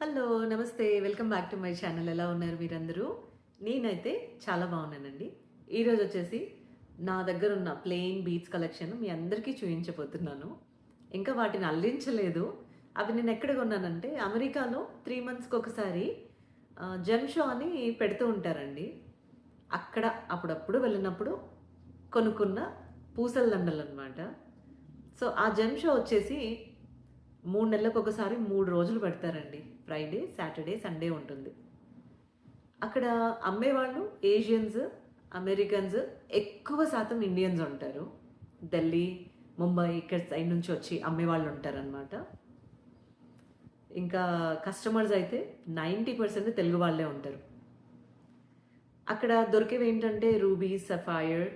Hello నమస్తే. Welcome back to my channel. ఎలా ఉన్నారు మీరందరూ? నేనైతే చాలా బాగున్నానండి. ఈరోజు వచ్చేసి నా దగ్గర ఉన్న ప్లెయిన్ బీట్స్ కలెక్షన్ మీ అందరికీ చూపించబోతున్నాను. ఇంకా వాటిని అల్లించలేదు. అవి నేను ఎక్కడ కొన్నానంటే అమెరికాలో త్రీ మంత్స్కి ఒకసారి జెమ్ షో అని పెడుతూ ఉంటారండి. అక్కడ అప్పుడప్పుడు వెళ్ళినప్పుడు కొనుక్కున్న పూసల దండలు అనమాట సో ఆ జెమ్ షో వచ్చేసి మూడు నెలలకు ఒకసారి మూడు రోజులు పెడతారండి. ఫ్రైడే సాటర్డే సండే ఉంటుంది. అక్కడ అమ్మేవాళ్ళు ఏషియన్స్ అమెరికన్స్ ఎక్కువ శాతం ఇండియన్స్ ఉంటారు. ఢిల్లీ ముంబై ఇక్కడ సైడ్ నుంచి వచ్చి అమ్మేవాళ్ళు ఉంటారనమాట ఇంకా కస్టమర్స్ అయితే నైంటీ పర్సెంట్ తెలుగు వాళ్ళే ఉంటారు. అక్కడ దొరికేవి ఏంటంటే రూబీ సఫైర్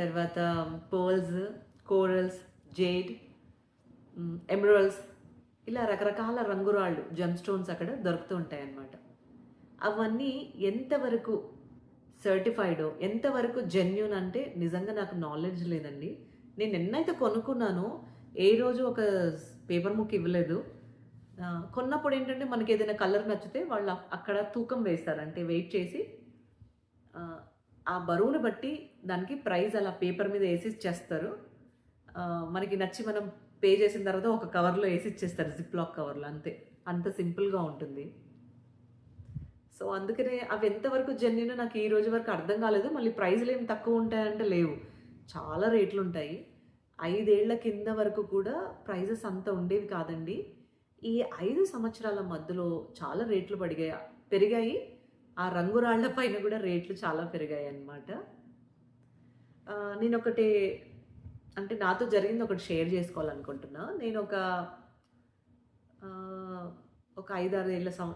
తర్వాత పర్ల్స్ కోరల్స్ జేడ్ ఎమరల్స్ ఇలా రకరకాల రంగురాళ్ళు జమ్ స్టోన్స్ అక్కడ దొరుకుతూ ఉంటాయి అన్నమాట అవన్నీ ఎంతవరకు సర్టిఫైడో ఎంతవరకు జెన్యున్ అంటే నిజంగా నాకు నాలెడ్జ్ లేదండి. నేను ఎన్నైతే కొనుక్కున్నానో ఏ రోజు ఒక పేపర్ ముక్ ఇవ్వలేదు. కొన్నప్పుడు ఏంటంటే మనకి ఏదైనా కలర్ నచ్చితే వాళ్ళు అక్కడ తూకం వేస్తారు. అంటే వెయిట్ చేసి ఆ, బరువును బరువుని బట్టి దానికి ప్రైస్ అలా పేపర్ మీద వేసి చేస్తారు. మనకి నచ్చి మనం పే చేసిన తర్వాత ఒక కవర్లో వేసి ఇచ్చేస్తారు జిప్ లాక్ కవర్లో అంతే. అంత సింపుల్గా ఉంటుంది. సో అందుకనే అవి ఎంతవరకు జెన్యున్ నాకు ఈ రోజు వరకు అర్థం కాలేదు. మళ్ళీ ప్రైజ్లు ఏమి తక్కువ ఉంటాయంటే లేవు. చాలా రేట్లు ఉంటాయి. ఐదేళ్ళ కింద వరకు కూడా ప్రైజెస్ అంత ఉండేవి కాదండి. ఈ ఐదు సంవత్సరాల మధ్యలో చాలా రేట్లు పడిగాయి పెరిగాయి. ఆ రంగురాళ్ళ పైన కూడా రేట్లు చాలా పెరిగాయి అన్నమాట నేను ఒకటి అంటే నాతో జరిగింది ఒకటి షేర్ చేసుకోవాలనుకుంటున్నా. నేను ఒక ఒక ఐదారు ఏళ్ళ సం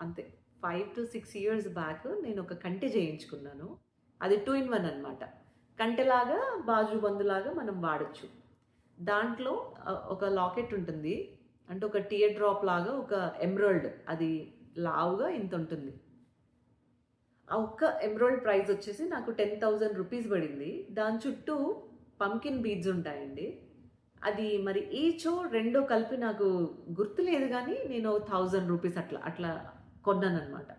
అంతే five to six years back నేను ఒక కంటి చేయించుకున్నాను. అది టూ ఇన్ వన్ అనమాట కంటెలాగా బాజు బందులాగా మనం వాడచ్చు. దాంట్లో ఒక లాకెట్ ఉంటుంది. అంటే ఒక టియర్ డ్రాప్ లాగా ఒక ఎమ్రాయిడ్ అది లావుగా ఇంత ఉంటుంది. ఆ ఒక్క ఎమ్రాయిడ్ ప్రైస్ వచ్చేసి నాకు టెన్ థౌజండ్ రూపీస్ పడింది. దాని చుట్టూ పంకిన్ బీడ్స్ ఉంటాయండి. అది మరి ఈచో రెండో కలిపి నాకు గుర్తులేదు కానీ నేను థౌజండ్ రూపీస్ అట్లా అట్లా కొన్నాను అనమాట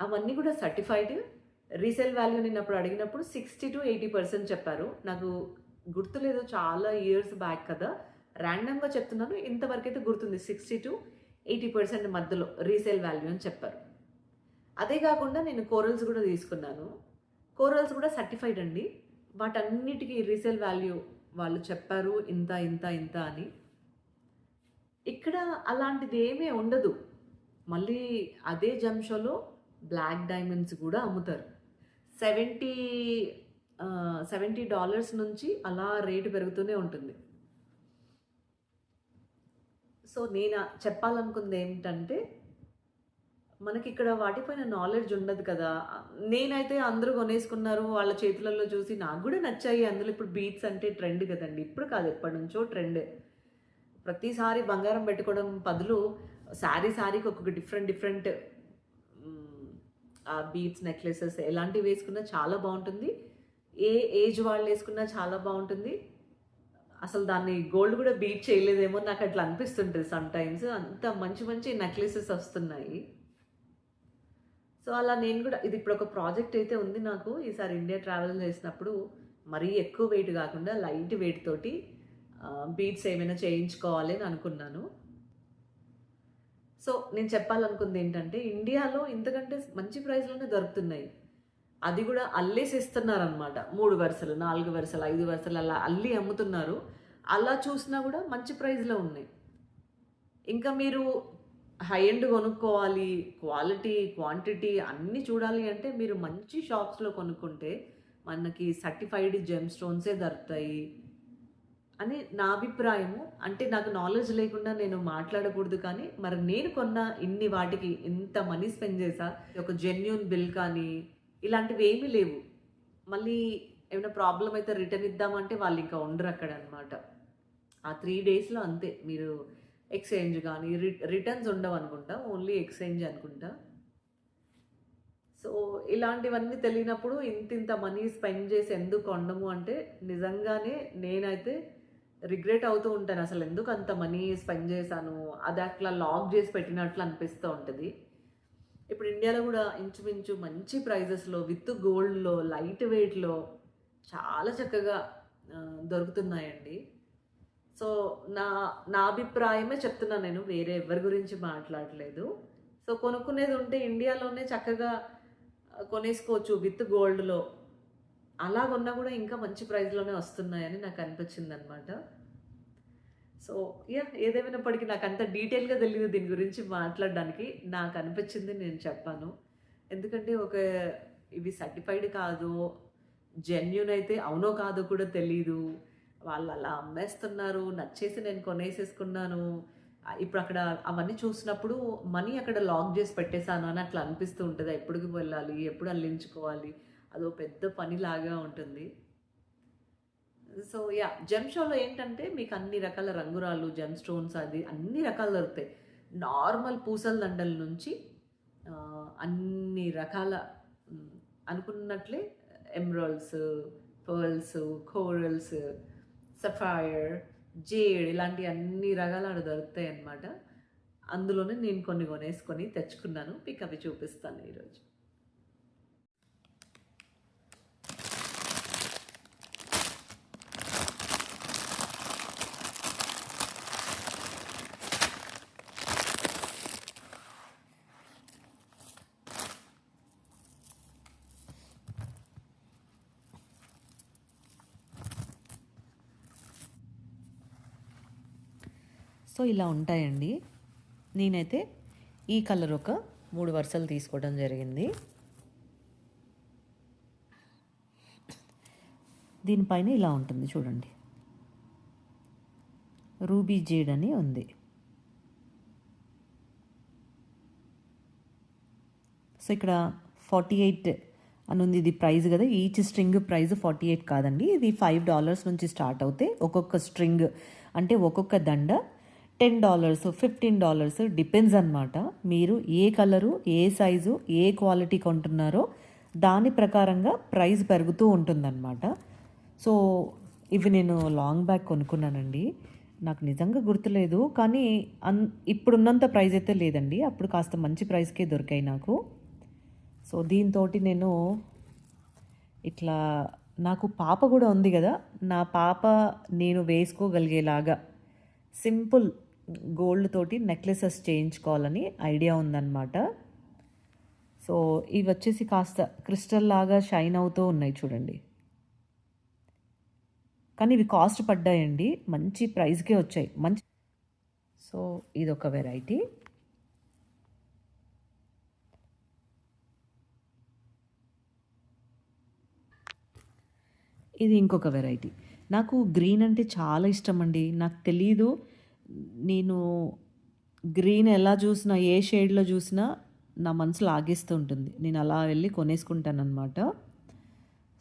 అవన్నీ కూడా సర్టిఫైడ్ రీసేల్ వాల్యూ నేను అప్పుడు అడిగినప్పుడు సిక్స్టీ టు ఎయిటీ పర్సెంట్ చెప్పారు. నాకు గుర్తులేదు చాలా ఇయర్స్ బ్యాక్ కదా. ర్యాండమ్గా చెప్తున్నాను ఇంతవరకు అయితే గుర్తుంది. సిక్స్టీ టు ఎయిటీ పర్సెంట్ మధ్యలో రీసేల్ వాల్యూ అని చెప్పారు. అదే కాకుండా నేను కోరల్స్ కూడా తీసుకున్నాను. కోరల్స్ కూడా సర్టిఫైడ్ అండి. వాటన్నిటికీ రీసేల్ వాల్యూ వాళ్ళు చెప్పారు ఇంత ఇంత ఇంత అని. ఇక్కడ అలాంటిది ఏమీ ఉండదు. మళ్ళీ అదే జంషోలో బ్లాక్ డైమండ్స్ కూడా అమ్ముతారు. సెవెంటీ సెవెంటీ డాలర్స్ నుంచి అలా రేటు పెరుగుతూనే ఉంటుంది. సో నేను చెప్పాలనుకుంది ఏమిటంటే మనకి ఇక్కడ వాటిపైన నాలెడ్జ్ ఉండదు కదా. నేనైతే అందరూ కొనేసుకున్నారు వాళ్ళ చేతులలో చూసి నాకు కూడా నచ్చాయి. అందులో ఇప్పుడు బీట్స్ అంటే ట్రెండ్ కదండి. ఇప్పుడు కాదు ఎప్పటి నుంచో ట్రెండ్ ప్రతిసారి బంగారం పెట్టుకోవడం బదులు శారీ శారీకి ఒక్కొక్క డిఫరెంట్ డిఫరెంట్ ఆ బీట్స్ నెక్లెసెస్ ఎలాంటివి వేసుకున్నా చాలా బాగుంటుంది. ఏ ఏజ్ వాళ్ళు వేసుకున్నా చాలా బాగుంటుంది. అసలు దాన్ని గోల్డ్ కూడా బీట్ చేయలేదేమో నాకు అట్లా అనిపిస్తుంటుంది సమ్ టైమ్స్ అంత మంచి మంచి నెక్లెసెస్ వస్తున్నాయి. సో అలా నేను కూడా ఇది ఇప్పుడు ఒక ప్రాజెక్ట్ అయితే ఉంది నాకు. ఈసారి ఇండియా ట్రావెల్ చేసినప్పుడు మరీ ఎక్కువ వెయిట్ కాకుండా లైట్ వెయిట్ తోటి బీట్స్ ఏమైనా చేయించుకోవాలి అని అనుకున్నాను. సో నేను చెప్పాలనుకుంది ఏంటంటే ఇండియాలో ఇంతకంటే మంచి ప్రైస్లోనే దొరుకుతున్నాయి. అది కూడా అల్లేసిస్తున్నారనమాట మూడు వరుసలు నాలుగు వరుసలు ఐదు వరుసలు అలా అల్లి అమ్ముతున్నారు. అలా చూసినా కూడా మంచి ప్రైస్లో ఉన్నాయి. ఇంకా మీరు హై ఎండ్ కొనుక్కోవాలి క్వాలిటీ క్వాంటిటీ అన్నీ చూడాలి అంటే మీరు మంచి షాప్స్లో కొనుక్కుంటే మనకి సర్టిఫైడ్ జెమ్ స్టోన్సే దొరుకుతాయి అని నా అభిప్రాయము. అంటే నాకు నాలెడ్జ్ లేకుండా నేను మాట్లాడకూడదు కానీ మరి నేను కొన్న ఇన్ని వాటికి ఇంత మనీ స్పెండ్ చేసా ఒక జెన్యున్ బిల్ కానీ ఇలాంటివి ఏమీ లేవు. మళ్ళీ ఏమైనా ప్రాబ్లం అయితే రిటర్న్ ఇద్దామంటే వాళ్ళు ఇంకా ఉండరు అక్కడ అనమాట ఆ త్రీ డేస్లో అంతే. మీరు ఎక్స్చేంజ్ కానీ రి రిటర్న్స్ ఉండవు అనుకుంటా ఓన్లీ ఎక్స్చేంజ్ అనుకుంటా. సో ఇలాంటివన్నీ తెలియనప్పుడు ఇంత ఇంత మనీ స్పెండ్ చేసి ఎందుకు కొండము అంటే నిజంగానే నేనైతే రిగ్రెట్ అవుతూ ఉంటాను. అసలు ఎందుకు అంత మనీ స్పెండ్ చేశాను? అది అట్లా లాక్ చేసి పెట్టినట్లు అనిపిస్తూ ఉంటుంది. ఇప్పుడు ఇండియాలో కూడా ఇంచుమించు మంచి ప్రైజెస్లో విత్ గోల్డ్లో లైట్ వెయిట్లో చాలా చక్కగా దొరుకుతున్నాయండి. సో నా నా అభిప్రాయమే చెప్తున్నా నేను వేరే ఎవరి గురించి మాట్లాడలేదు. సో కొనుక్కునేది ఉంటే ఇండియాలోనే చక్కగా కొనేసుకోవచ్చు విత్ గోల్డ్లో. అలా కొన్నా కూడా ఇంకా మంచి ప్రైస్లోనే వస్తున్నాయని నాకు అనిపించింది అనమాట సో యా ఏదేమైనప్పటికీ నాకు అంత డీటెయిల్గా తెలియదు దీని గురించి మాట్లాడడానికి. నాకు అనిపించింది నేను చెప్పాను. ఎందుకంటే ఒక ఇవి సర్టిఫైడ్ కాదు. జెన్యున్ అయితే అవునో కాదో కూడా తెలీదు. వాళ్ళు అలా అమ్మేస్తున్నారు నచ్చేసి నేను కొనేసేసుకున్నాను. ఇప్పుడు అక్కడ అవన్నీ చూసినప్పుడు మనీ అక్కడ లాక్ చేసి పెట్టేశాను అని అట్లా అనిపిస్తూ ఉంటుంది. ఎప్పటికి వెళ్ళాలి ఎప్పుడు అల్లించుకోవాలి అదో పెద్ద పనిలాగా ఉంటుంది. సో యా జెమ్ షోలో ఏంటంటే మీకు అన్ని రకాల రంగురాలు జెమ్ స్టోన్స్ అది అన్ని రకాలు దొరుకుతాయి. నార్మల్ పూసల దండల నుంచి అన్ని రకాల అనుకున్నట్లే emeralds pearls corals sapphire jade ఇలాంటి అన్ని రకాలు ఆడ దొరుకుతాయి అన్నమాట అందులోనే నేను కొన్ని కొనేసుకొని తెచ్చుకున్నాను. మీకు అవి చూపిస్తాను ఈరోజు. సో ఇలా ఉంటాయండి. నేనైతే ఈ కలర్ ఒక మూడు వరుసలు తీసుకోవడం జరిగింది. దీనిపైన ఇలా ఉంటుంది చూడండి. రూబీ జేడ్ అని ఉంది. సో ఇక్కడ ఫార్టీ ఎయిట్ అని ఉంది. ఇది ప్రైస్ కదా. Each string price forty eight కాదండి. ఇది ఫైవ్ డాలర్స్ నుంచి స్టార్ట్ అవుతే ఒక్కొక్క స్ట్రింగ్ అంటే ఒక్కొక్క దండ ten dollars fifteen dollars depends అనమాట మీరు ఏ కలరు ఏ సైజు ఏ క్వాలిటీ కొంటున్నారో దాని ప్రకారంగా ప్రైస్ పెరుగుతూ ఉంటుందన్నమాట. సో ఇవి నేను లాంగ్ బ్యాగ్ కొనుక్కున్నానండి. నాకు నిజంగా గుర్తులేదు కానీ అన్ ఇప్పుడున్నంత ప్రైస్ అయితే లేదండి. అప్పుడు కాస్త మంచి ప్రైస్కే దొరికాయి నాకు. సో దీంతో నేను ఇట్లా నాకు పాప కూడా ఉంది కదా. నా పాప నేను వేసుకోగలిగేలాగా సింపుల్ గోల్డ్ తోటి నెక్లెసెస్ చేయించుకోవాలని ఐడియా ఉందన్నమాట. సో ఇవి వచ్చేసి కాస్త క్రిస్టల్ లాగా షైన్ అవుతూ ఉన్నాయి చూడండి. కానీ ఇవి కాస్ట్ పడ్డాయండి. మంచి ప్రైస్కే వచ్చాయి. మంచి సో ఇదొక వెరైటీ. ఇది ఇంకొక వెరైటీ. నాకు గ్రీన్ అంటే చాలా ఇష్టం అండి నాకు తెలీదు. నేను గ్రీన్ ఎలా చూసినా ఏ షేడ్లో చూసినా నా మనసు లాగేస్తూ ఉంటుంది. నేను అలా వెళ్ళి కొనేసుకుంటాను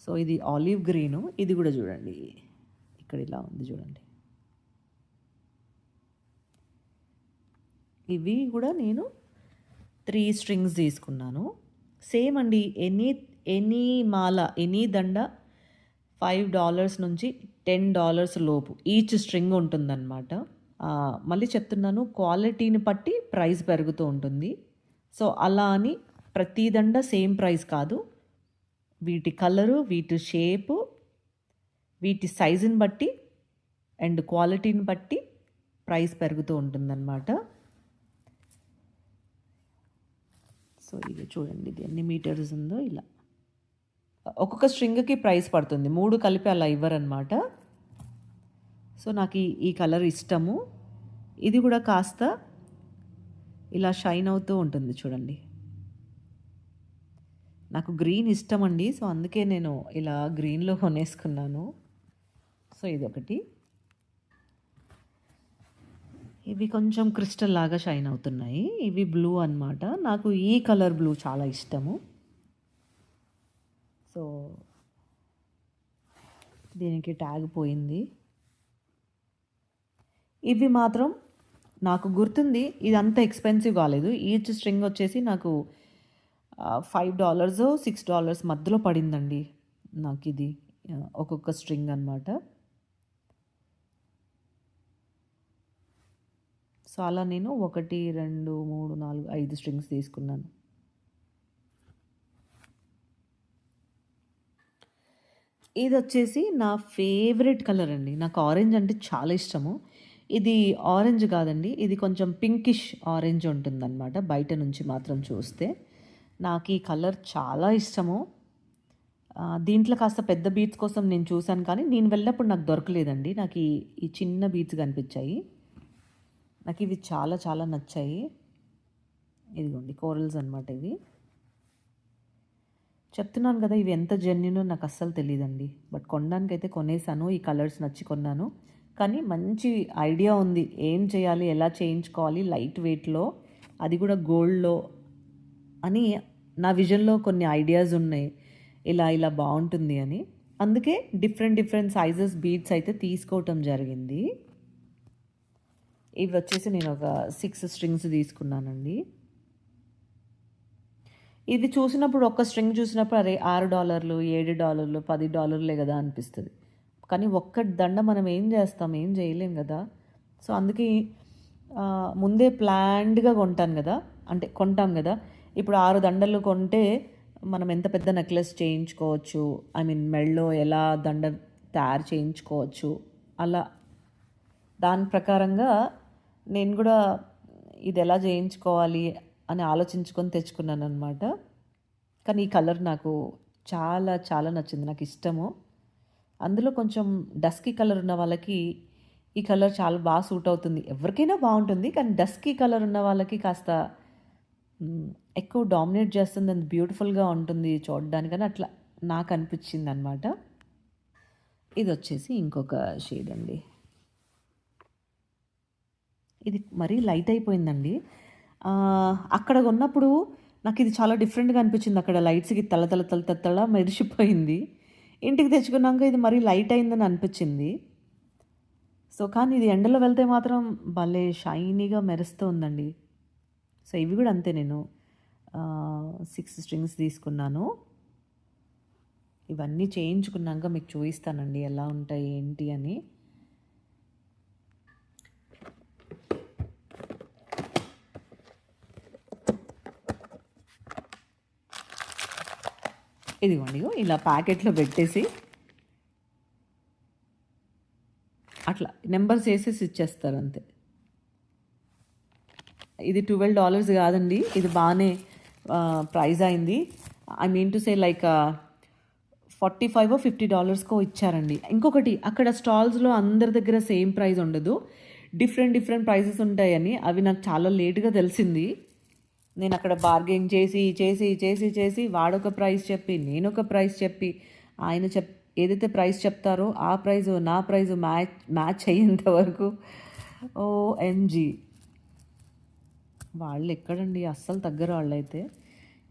సో ఇది ఆలివ్ గ్రీను. ఇది కూడా చూడండి. ఇక్కడ ఇలా ఉంది చూడండి. ఇవి కూడా నేను త్రీ స్ట్రింగ్స్ తీసుకున్నాను. సేమ్ అండి ఎనీ ఎనీ మాల ఎనీ దండ ఫైవ్ డాలర్స్ నుంచి టెన్ డాలర్స్ లోపు ఈచ్ స్ట్రింగ్ ఉంటుందన్నమాట. మళ్ళీ చెప్తున్నాను క్వాలిటీని బట్టి ప్రైస్ పెరుగుతూ ఉంటుంది. సో అలా అని ప్రతి దండ సేమ్ ప్రైస్ కాదు. వీటి కలరు వీటి షేపు వీటి సైజుని బట్టి అండ్ క్వాలిటీని బట్టి ప్రైస్ పెరుగుతూ ఉంటుందన్నమాట. సో ఇది చూడండి ఇది ఎన్ని మీటర్స్ ఉందో ఇలా. ఒక్కొక్క స్ట్రింగ్కి ప్రైస్ పడుతుంది. మూడు కలిపి అలా ఇవ్వరనమాట సో నాకు ఈ ఈ కలర్ ఇష్టము. ఇది కూడా కాస్త ఇలా షైన్ అవుతూ ఉంటుంది చూడండి. నాకు గ్రీన్ ఇష్టం అండి సో అందుకే నేను ఇలా గ్రీన్లో కొనేసుకున్నాను. సో ఇది ఒకటి. ఇవి కొంచెం క్రిస్టల్ లాగా షైన్ అవుతున్నాయి. ఇవి బ్లూ అన్నమాట. నాకు ఈ కలర్ బ్లూ చాలా ఇష్టము. సో దీనికి ట్యాగ్ పోయింది. ఇవి మాత్రం నాకు గుర్తుంది. ఇది అంత ఎక్స్పెన్సివ్ కాలేదు. ఈచ్ స్ట్రింగ్ వచ్చేసి నాకు ఫైవ్ డాలర్స్ సిక్స్ డాలర్స్ మధ్యలో పడిందండి నాకు ఇది ఒక్కొక్క స్ట్రింగ్ అనమాట సో అలా నేను ఒకటి రెండు మూడు నాలుగు ఐదు స్ట్రింగ్స్ తీసుకున్నాను. ఇది వచ్చేసి నా ఫేవరెట్ కలర్ అండి. నాకు ఆరెంజ్ అంటే చాలా ఇష్టము. ఇది ఆరెంజ్ కాదండి. ఇది కొంచెం పింకిష్ ఆరెంజ్ ఉంటుందన్నమాట. బయట నుంచి మాత్రం చూస్తే. నాకు ఈ కలర్ చాలా ఇష్టము. దీంట్లో కాస్త పెద్ద బీట్స్ కోసం నేను చూశాను కానీ నేను వెళ్ళినప్పుడు నాకు దొరకలేదండి. నాకు ఈ ఈ చిన్న బీట్స్ కనిపించాయి. నాకు ఇవి చాలా చాలా నచ్చాయి. ఇదిగోండి కోరల్స్ అనమాట ఇవి. చెప్తున్నాను కదా ఇవి ఎంత జెన్యునో నాకు అస్సలు తెలియదండి బట్ కొనడానికైతే కొనేసాను. ఈ కలర్స్ నచ్చి కొన్నాను. కానీ మంచి ఐడియా ఉంది. ఏం చేయాలి? ఎలా చేయించుకోవాలి? లైట్ వెయిట్లో అది కూడా గోల్డ్లో అని నా విజన్లో కొన్ని ఐడియాస్ ఉన్నాయి. ఇలా ఇలా బాగుంటుంది అని. అందుకే డిఫరెంట్ డిఫరెంట్ సైజెస్ బీడ్స్ అయితే తీసుకోవటం జరిగింది. ఇవి వచ్చేసి నేను ఒక సిక్స్ స్ట్రింగ్స్ తీసుకున్నానండి. ఇది చూసినప్పుడు ఒక్క స్ట్రింగ్ చూసినప్పుడు అరే ఆరు డాలర్లు ఏడు డాలర్లు పది డాలర్లే కదా అనిపిస్తుంది. కానీ ఒక్క దండ మనం ఏం చేస్తాం? ఏం చేయలేం కదా? సో అందుకే ముందే ప్లాన్డ్గా కొంటాను కదా? అంటే కొంటాం కదా? ఇప్పుడు ఆరు దండలు కొంటే మనం ఎంత పెద్ద నెక్లెస్ చేయించుకోవచ్చు? ఐ మీన్ మెళ్ళో ఎలా దండ తయారు చేయించుకోవచ్చు? అలా. దాని ప్రకారంగా నేను కూడా ఇది ఎలా చేయించుకోవాలి అని ఆలోచించుకొని తెచ్చుకున్నాను అనమాట కానీ ఈ కలర్ నాకు చాలా చాలా నచ్చింది. నాకు ఇష్టము. అందులో కొంచెం డస్కీ కలర్ ఉన్న వాళ్ళకి ఈ కలర్ చాలా బాగా సూట్ అవుతుంది. ఎవరికైనా బాగుంటుంది కానీ డస్కీ కలర్ ఉన్న వాళ్ళకి కాస్త ఎక్కువ డామినేట్ చేస్తుంది అండ్ బ్యూటిఫుల్గా ఉంటుంది చూడడానికని అట్లా నాకు అనిపించింది అనమాట ఇది వచ్చేసి ఇంకొక షేడ్ అండి. ఇది మరీ లైట్ అయిపోయిందండి. అక్కడ ఉన్నప్పుడు నాకు ఇది చాలా డిఫరెంట్గా అనిపించింది. అక్కడ లైట్స్కి తల తల తల తల మెరిసిపోయింది. ఇంటికి తెచ్చుకున్నాక ఇది మరీ లైట్ అయిందని అనిపించింది. సో కానీ ఇది ఎండలో వెళ్తే మాత్రం భలే షైనీగా మెరుస్తూ ఉందండి సో ఇవి కూడా అంతే నేను సిక్స్ స్ట్రింగ్స్ తీసుకున్నాను. ఇవన్నీ చేయించుకున్నాక మీకు చూపిస్తానండి ఎలా ఉంటాయి ఏంటి అని. ఇదిగోండి ఇలా ప్యాకెట్లో పెట్టేసి అట్లా నెంబర్స్ వేసేసి ఇచ్చేస్తారు అంతే. ఇది ట్వెల్వ్ డాలర్స్ కాదండి ఇది బాగానే ప్రైజ్ అయింది. I mean to say like forty five fifty డాలర్స్కో ఇచ్చారండి. ఇంకొకటి అక్కడ స్టాల్స్లో అందరి దగ్గర సేమ్ ప్రైస్ ఉండదు. డిఫరెంట్ డిఫరెంట్ ప్రైజెస్ ఉంటాయని అవి నాకు చాలా లేట్గా తెలిసింది. నేను అక్కడ బార్గెన్ చేసి చేసి చేసి చేసి వాడొక ప్రైస్ చెప్పి నేను ఒక ప్రైస్ చెప్పి ఆయన చెప్ ఏదైతే ప్రైస్ చెప్తారో ఆ ప్రైజ్ నా ప్రైజ్ మ్యాచ్ మ్యాచ్ అయ్యేంత వరకు ఓ ఎంజీ వాళ్ళు ఎక్కడండి అస్సలు తగ్గరు వాళ్ళైతే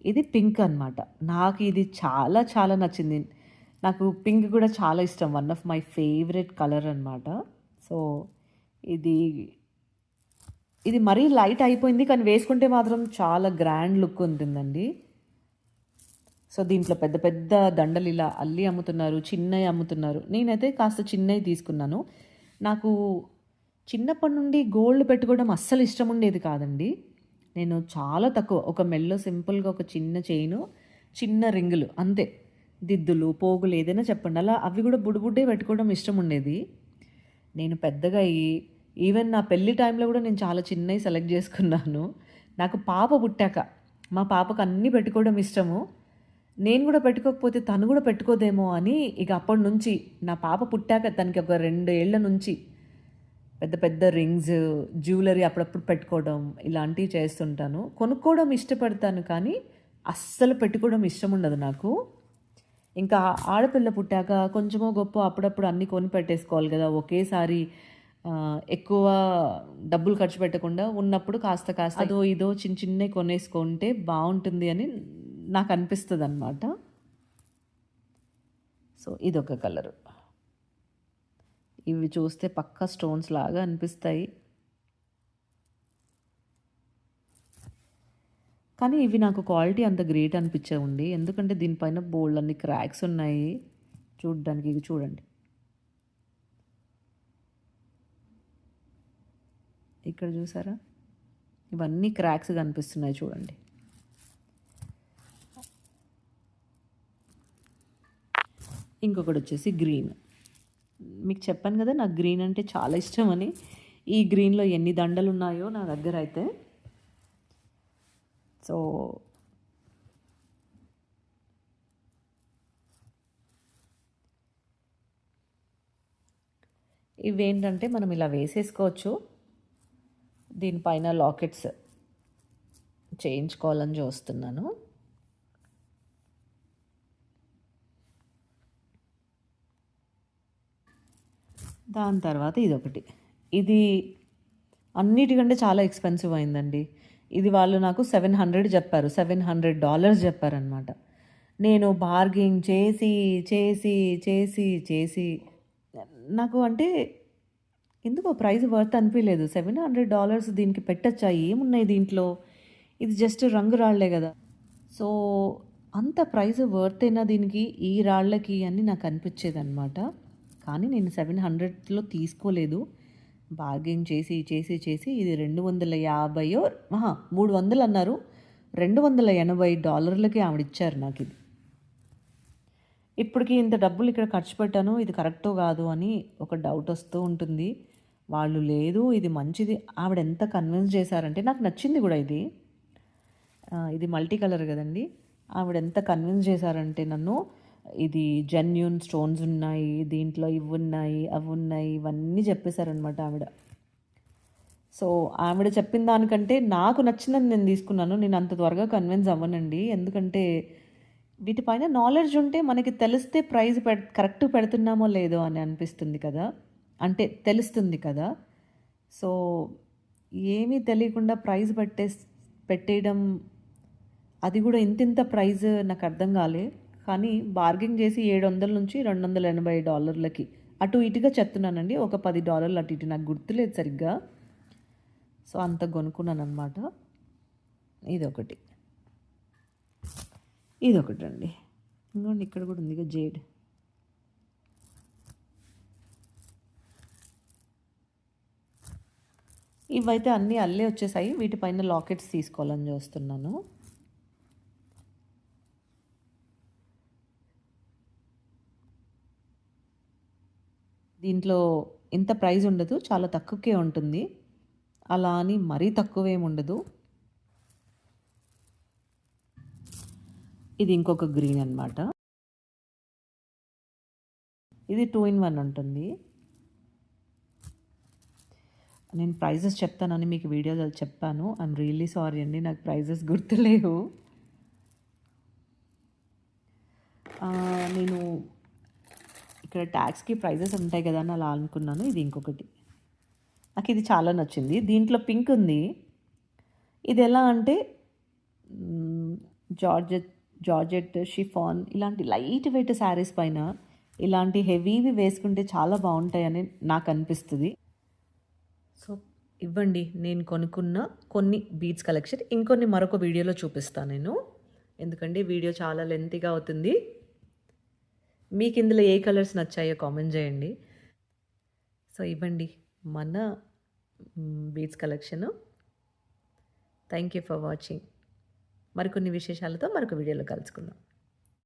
ఇది పింక్ అన్నమాట. నాకు ఇది చాలా చాలా నచ్చింది. నాకు పింక్ కూడా చాలా ఇష్టం. One of my favourite colour అనమాట సో ఇది ఇది మరీ లైట్ అయిపోయింది కానీ వేసుకుంటే మాత్రం చాలా గ్రాండ్ లుక్ ఉంటుందండి. సో దీంట్లో పెద్ద పెద్ద దండలు ఇలా అల్లి అమ్ముతున్నారు చిన్నవి అమ్ముతున్నారు. నేనైతే కాస్త చిన్నవి తీసుకున్నాను. నాకు చిన్నప్పటి నుండి గోల్డ్ పెట్టుకోవడం అస్సలు ఇష్టం ఉండేది కాదండి. నేను చాలా తక్కువ ఒక మెల్లో సింపుల్గా ఒక చిన్న చైను చిన్న రింగులు అంతే. దిద్దులు పోగులు ఏదైనా చెప్పండి అలా అవి కూడా బుడిబుడ్డే పెట్టుకోవడం ఇష్టం ఉండేది. నేను పెద్దగా అయ్యి ఈవెన్ నా పెళ్ళి టైంలో కూడా నేను చాలా చిన్నవి సెలెక్ట్ చేసుకున్నాను. నాకు పాప పుట్టాక మా పాపకు అన్నీ పెట్టుకోవడం ఇష్టము. నేను కూడా పెట్టుకోకపోతే తను కూడా పెట్టుకోదేమో అని ఇక అప్పటి నుంచి నా పాప పుట్టాక తనకి ఒక రెండు ఏళ్ళ నుంచి పెద్ద పెద్ద రింగ్స్ జ్యువెలరీ అప్పుడప్పుడు పెట్టుకోవడం ఇలాంటివి చేస్తుంటాను. కొనుక్కోవడం ఇష్టపడతాను కానీ అస్సలు పెట్టుకోవడం ఇష్టం ఉండదు నాకు. ఇంకా ఆడపిల్ల పుట్టాక కొంచెమో గొప్ప అప్పుడప్పుడు అన్నీ కొని పెట్టేసుకోవాలి కదా ఒకేసారి ఎక్కువ డబ్బులు ఖర్చు పెట్టకుండా ఉన్నప్పుడు కాస్త కాస్త అదో ఇదో చిన్న చిన్నవి కొనేసుకుంటే బాగుంటుంది అని నాకు అనిపిస్తుంది అనమాట సో ఇదొక కలరు. ఇవి చూస్తే పక్క స్టోన్స్ లాగా అనిపిస్తాయి. కానీ ఇవి నాకు క్వాలిటీ అంత గ్రేట్ అనిపించవండి ఎందుకంటే దీనిపైన బోల్డ్ అన్ని క్రాక్స్ ఉన్నాయి. చూడడానికి ఇవి చూడండి. ఇక్కడ చూసారా? ఇవన్నీ క్రాక్స్ కనిపిస్తున్నాయి చూడండి. ఇంకొకటి వచ్చేసి గ్రీన్ మీకు చెప్పాను కదా నాకు గ్రీన్ అంటే చాలా ఇష్టం అని. ఈ గ్రీన్లో ఎన్ని దండలు ఉన్నాయో నా దగ్గర అయితే. సో ఇవేంటంటే మనం ఇలా వేసేసుకోవచ్చు. దీనిపైన లాకెట్స్ చేయించుకోవాలని చూస్తున్నాను. దాని తర్వాత ఇదొకటి. ఇది అన్నిటికంటే చాలా ఎక్స్పెన్సివ్ అయిందండి. ఇది వాళ్ళు నాకు సెవెన్ హండ్రెడ్ చెప్పారు. సెవెన్ హండ్రెడ్ డాలర్స్ చెప్పారనమాట నేను బార్గింగ్ చేసి చేసి చేసి చేసి నాకు అంటే ఎందుకో ప్రైస్ వర్త్ అనిపించలేదు సెవెన్ హండ్రెడ్ డాలర్స్ దీనికి పెట్టచ్చా? ఏమున్నాయి దీంట్లో? ఇది జస్ట్ రంగు రాళ్ళే కదా. సో అంత ప్రైస్ వర్త్ దీనికి ఈ రాళ్ళకి అని నాకు అనిపించేది అనమాట కానీ నేను సెవెన్ హండ్రెడ్లో తీసుకోలేదు. బార్గెన్ చేసి చేసి చేసి ఇది రెండు వందల యాభైయో మూడు వందలు అన్నారు. రెండు వందల ఎనభై డాలర్లకి ఆవిడ ఇచ్చారు నాకు ఇది. ఇప్పటికి ఇంత డబ్బులు ఇక్కడ ఖర్చు పెట్టాను ఇది కరెక్టో కాదు అని ఒక డౌట్ వస్తూ ఉంటుంది. వాళ్ళు లేదు ఇది మంచిది. ఆవిడ ఎంత కన్విన్స్ చేశారంటే నాకు నచ్చింది కూడా ఇది. ఇది మల్టీ కలర్ కదండి. ఆవిడ ఎంత కన్విన్స్ చేశారంటే నన్ను ఇది జెన్యున్ స్టోన్స్ ఉన్నాయి దీంట్లో ఇవి ఉన్నాయి అవి ఉన్నాయి ఇవన్నీ చెప్పేశారనమాట ఆవిడ. సో ఆవిడ చెప్పిన దానికంటే నాకు నచ్చిందని నేను తీసుకున్నాను. నేను అంత త్వరగా కన్విన్స్ అవ్వనండి. ఎందుకంటే వీటిపైన నాలెడ్జ్ ఉంటే మనకి తెలిస్తే ప్రైజ్ పెడ్ కరెక్ట్ పెడుతున్నామో లేదో అని అనిపిస్తుంది కదా. అంటే తెలుస్తుంది కదా. సో ఏమీ తెలియకుండా ప్రైజ్ పెట్టే పెట్టేయడం అది కూడా ఇంత ఇంత ప్రైజ్ నాకు అర్థం కాలే. కానీ బార్గింగ్ చేసి ఏడు వందల నుంచి రెండు వందల ఎనభై డాలర్లకి అటు ఇటుగా చెప్తున్నానండి. ఒక పది డాలర్లు అటు ఇటు నాకు గుర్తులేదు సరిగ్గా. సో అంత కొనుక్కున్నాను అనమాట ఇదొకటి. ఇదొకటి అండి ఇంకోండి ఇక్కడ కూడా ఉంది జేడ్. ఇవైతే అన్నీ అల్లే వచ్చేసాయి. వీటిపైన లాకెట్స్ తీసుకోవాలని చూస్తున్నాను. దీంట్లో ఇంత ప్రైజ్ ఉండదు చాలా తక్కువకే ఉంటుంది. అలా అని మరీ తక్కువేమి ఉండదు. ఇది ఇంకొక గ్రీన్ అనమాట ఇది టూ ఇన్ వన్ ఉంటుంది. నేను ప్రైజెస్ చెప్తానని మీకు వీడియోలో చెప్పాను. ఐఎమ్ రియల్లీ సారీ అండి నాకు ప్రైజెస్ గుర్తులేవు. నేను ఇక్కడ ట్యాక్స్కి ప్రైజెస్ ఉంటాయి కదా అని అలా అనుకున్నాను. ఇది ఇంకొకటి. నాకు ఇది చాలా నచ్చింది. దీంట్లో పింక్ ఉంది. ఇది ఎలా అంటే జార్జెట్ జార్జెట్ షిఫాన్ ఇలాంటి లైట్ వెయిట్ శారీస్ పైన ఇలాంటి హెవీవి వేసుకుంటే చాలా బాగుంటాయని నాకు అనిపిస్తుంది. సో ఇవ్వండి నేను కొనుక్కున్న కొన్ని బీడ్స్ కలెక్షన్ ఇంకొన్ని మరొక వీడియోలో చూపిస్తాను నేను. ఎందుకంటే వీడియో చాలా లెంతీగా అవుతుంది. మీకు ఇందులో ఏ కలర్స్ నచ్చాయో కామెంట్ చేయండి. సో ఇవ్వండి మన beach collection thank you for watching మరికొన్ని విశేషాలతో మరొక వీడియోలో కలుసుకుందాం.